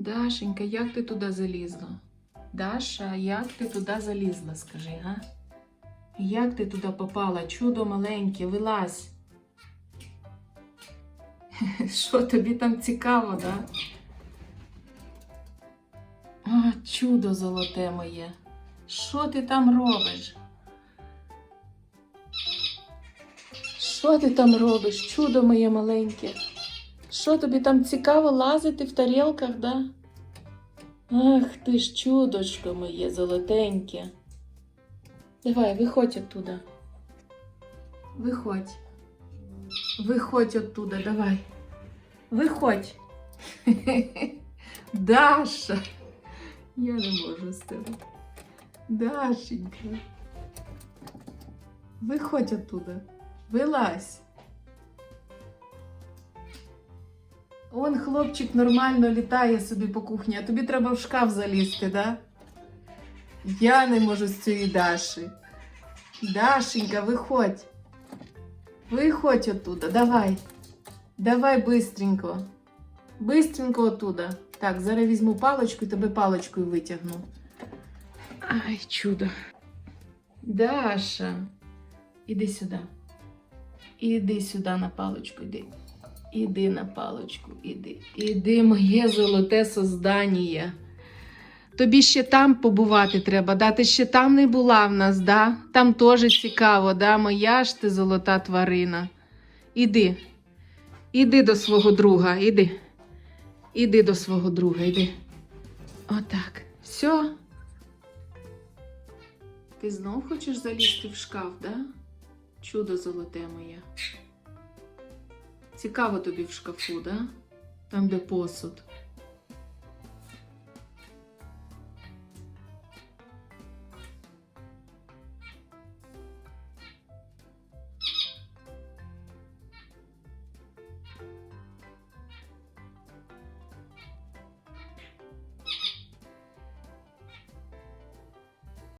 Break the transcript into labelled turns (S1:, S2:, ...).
S1: Дашенька, як ти туди залізла? Даша, як ти туди залізла, скажи, га? Як ти туди попала? Чудо маленьке, вилазь. Що тобі там цікаво, да? А, чудо золоте моє. Що ти там робиш? Що ти там робиш, чудо моє маленьке? Що тобі там цікаво лазити в тарілках, да? Ах ти ж чудочко моє золотеньке. Давай, виходь оттуда. Виходь. Виходь оттуда, давай. Виходь. Даша. Я не можу з тебе. Дашенька. Виходь оттуда. Вилазь. Он хлопчик нормально літає собі по кухні, а тобі треба в шкаф залізти, да? Я не можу з цієї Даші. Дашенька, виходь. Виходь оттуда, давай. Давай бистренько. Бистренько оттуда. Так, зараз візьму паличку і тебе паличкою витягну. Ай, чудо. Даша, іди сюди. Іди сюди на паличку, іди. Іди на паличку, іди. Іди, моє золоте создання. Тобі ще там побувати треба, да? Ти ще там не була в нас, да? Там теж цікаво, да? Моя ж ти золота тварина. Іди. Іди до свого друга, іди. Іди до свого друга, іди. Отак. Все. Ти знов хочеш залізти в шкаф, да? Чудо золоте моє. Цікаво тобі в шкафу, да? Там, де посуд.